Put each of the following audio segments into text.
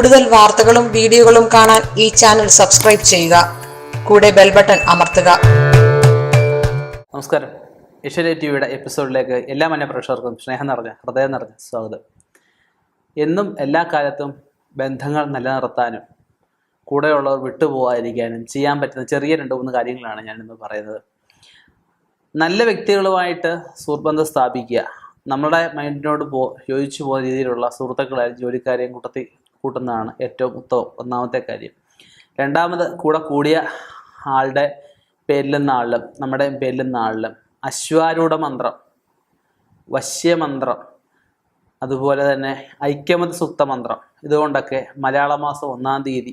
കൂടുതൽ വാർത്തകളും വീഡിയോകളും കാണാൻ ഈ ചാനൽ സബ്സ്ക്രൈബ് ചെയ്യുക. കൂടെ ബെൽ ബട്ടൺ അമർത്തുക. നമസ്കാരം. ഏഷ്യാനെറ്റ് ടിവിയുടെ എപ്പിസോഡിലേക്ക് എല്ലാ മന്യ പ്രേക്ഷകർക്കും സ്നേഹം നിറഞ്ഞ ഹൃദയം നിറഞ്ഞ സ്വാഗതം. എന്നും എല്ലാ കാലത്തും ബന്ധങ്ങൾ നിലനിർത്താനും കൂടെയുള്ളവർ വിട്ടുപോകാതിരിക്കാനും ചെയ്യാൻ പറ്റുന്ന ചെറിയ രണ്ട് മൂന്ന് കാര്യങ്ങളാണ് ഞാൻ ഇന്ന് പറയുന്നത്. നല്ല വ്യക്തികളുമായിട്ട് സുഹൃബന്ധം സ്ഥാപിക്കുക നമ്മുടെ മൈൻഡിനോട് പോ യോജിച്ചു പോകുന്ന രീതിയിലുള്ള സുഹൃത്തുക്കളായാലും ജോലിക്കാരെയും കൂട്ടത്തി കൂട്ടുന്നതാണ് ഏറ്റവും ഉത്തമം ഒന്നാമത്തെ കാര്യം. രണ്ടാമത് കൂടെ കൂടിയ ആളുടെ പേരിലും നാളിലും നമ്മുടെ പേരിലും നാളിലും അശ്വാരൂഢ മന്ത്രം വശ്യമന്ത്രം അതുപോലെ തന്നെ ഐക്യമത സുക്ത മന്ത്രം ഇതുകൊണ്ടൊക്കെ മലയാള മാസം ഒന്നാം തീയതി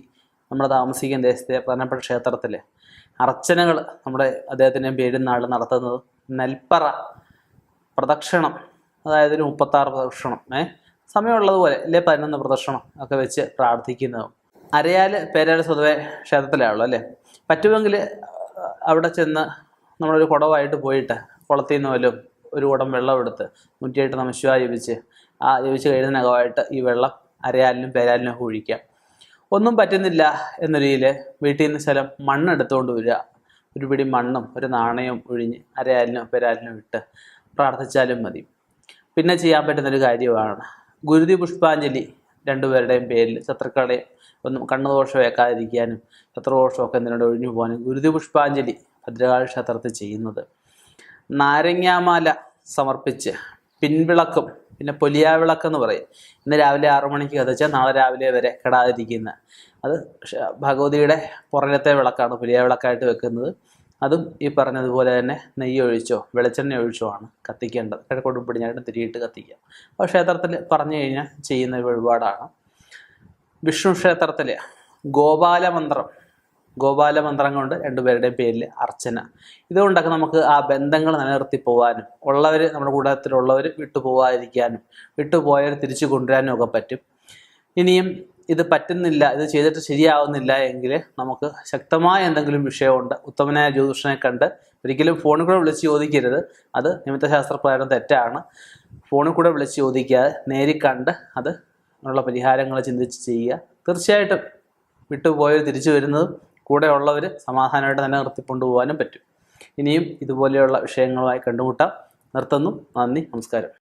നമ്മൾ താമസിക്കുന്ന ദേശത്തെ പ്രധാനപ്പെട്ട ക്ഷേത്രത്തിൽ അർച്ചനകൾ നമ്മുടെ അദ്ദേഹത്തിന്റെ പേരിൽ നാൾ നടത്തുന്നത് നെൽപ്പറ പ്രദക്ഷിണം അതായത് മുപ്പത്താറ് പ്രദക്ഷിണം ഏ? സമയമുള്ളതുപോലെ അല്ലേ പതിനൊന്ന് പ്രദർശനം ഒക്കെ വെച്ച് പ്രാർത്ഥിക്കുന്നതും അരയാൽ പേരാൽ സ്വതവേ ക്ഷേത്രത്തിലാണല്ലോ അല്ലേ? പറ്റുമെങ്കിൽ അവിടെ ചെന്ന് നമ്മളൊരു കുടവായിട്ട് പോയിട്ട് കുളത്തിൽ നിന്ന് വല്ലതും ഒരു കുടം വെള്ളം എടുത്ത് മുറ്റിയായിട്ട് നമ്മൾ ശിവ ജപിച്ച് ആ ജപിച്ച് കഴിയുന്നതിനകമായിട്ട് ഈ വെള്ളം അരയാലിനും പേരാലിനും ഒക്കെ ഒഴിക്കാം. ഒന്നും പറ്റുന്നില്ല എന്ന രീതിയിൽ വീട്ടിൽ നിന്ന് ശലം മണ്ണ് എടുത്തുകൊണ്ട് വരിക. ഒരു പിടി മണ്ണും ഒരു നാണയവും ഒഴിഞ്ഞ് അരയാലിനും പേരാലിനും ഇട്ട് പ്രാർത്ഥിച്ചാലും മതി. പിന്നെ ചെയ്യാൻ പറ്റുന്നൊരു കാര്യമാണ്. ഗുരുതി പുഷ്പാഞ്ജലി രണ്ടുപേരുടെയും പേരിൽ ശത്രുക്കളെ ഒന്നും കണ്ണുദോഷം വെക്കാതിരിക്കാനും ശത്രുദോഷമൊക്കെ എന്തിനോട് ഒഴിഞ്ഞു പോകാനും ഗുരുതി പുഷ്പാഞ്ജലി ഭദ്രകാളി ക്ഷേത്രത്തിൽ ചെയ്യുന്നത്. നാരങ്ങാമാല സമർപ്പിച്ച് പിൻവിളക്കും പിന്നെ പൊലിയാവിളക്ക് എന്ന് പറയും. ഇന്ന് രാവിലെ ആറു മണിക്ക് കത്തിച്ചാൽ നാളെ രാവിലെ വരെ കെടാതിരിക്കുന്ന. അത് ഭഗവതിയുടെ പുറകത്തെ വിളക്കാണ് പൊലിയാവിളക്കായിട്ട് വെക്കുന്നത്. അതും ഈ പറഞ്ഞതുപോലെ തന്നെ നെയ്യ് ഒഴിച്ചോ വെളിച്ചെണ്ണ ഒഴിച്ചോ ആണ് കത്തിക്കേണ്ടത്. കിഴക്കോട്ടും പിടിഞ്ഞാട്ടും തിരിയിട്ട് കത്തിക്കുക അപ്പോൾ ക്ഷേത്രത്തിൽ പറഞ്ഞു കഴിഞ്ഞാൽ ചെയ്യുന്ന വഴിപാടാണ്. വിഷ്ണു ക്ഷേത്രത്തിലെ ഗോപാലമന്ത്രം ഗോപാലമന്ത്രം കൊണ്ട് രണ്ടുപേരുടെയും പേരിൽ അർച്ചന. ഇതുകൊണ്ടൊക്കെ നമുക്ക് ആ ബന്ധങ്ങൾ നിലനിർത്തി പോകാനും ഉള്ളവർ നമ്മുടെ കൂട്ടത്തിലുള്ളവർ വിട്ടുപോകാതിരിക്കാനും വിട്ടുപോയവർ തിരിച്ചു കൊണ്ടുവരാനും ഒക്കെ പറ്റും. ഇനിയും ഇത് പറ്റുന്നില്ല ഇത് ചെയ്തിട്ട് ശരിയാവുന്നില്ല എങ്കിൽ നമുക്ക് ശക്തമായ എന്തെങ്കിലും വിഷയമുണ്ട് ഉത്തമനായ ജ്യോതിഷനെ കണ്ട് ഒരിക്കലും ഫോണിൽ കൂടെ വിളിച്ച് ചോദിക്കരുത്. അത് നിമിത്തശാസ്ത്രപ്രകാരം തെറ്റാണ്. ഫോണിൽ കൂടെ വിളിച്ച് ചോദിക്കാതെ നേരി കണ്ട് അത് ഉള്ള പരിഹാരങ്ങൾ ചിന്തിച്ച് ചെയ്യുക. തീർച്ചയായിട്ടും വിട്ടുപോയവർ തിരിച്ചു വരുന്നതും കൂടെ ഉള്ളവർ സമാധാനമായിട്ട് തന്നെ നിർത്തിക്കൊണ്ടുപോകാനും പറ്റും. ഇനിയും ഇതുപോലെയുള്ള വിഷയങ്ങളുമായി കണ്ടുമുട്ടാം. നിർത്തുന്നു. നന്ദി. നമസ്കാരം.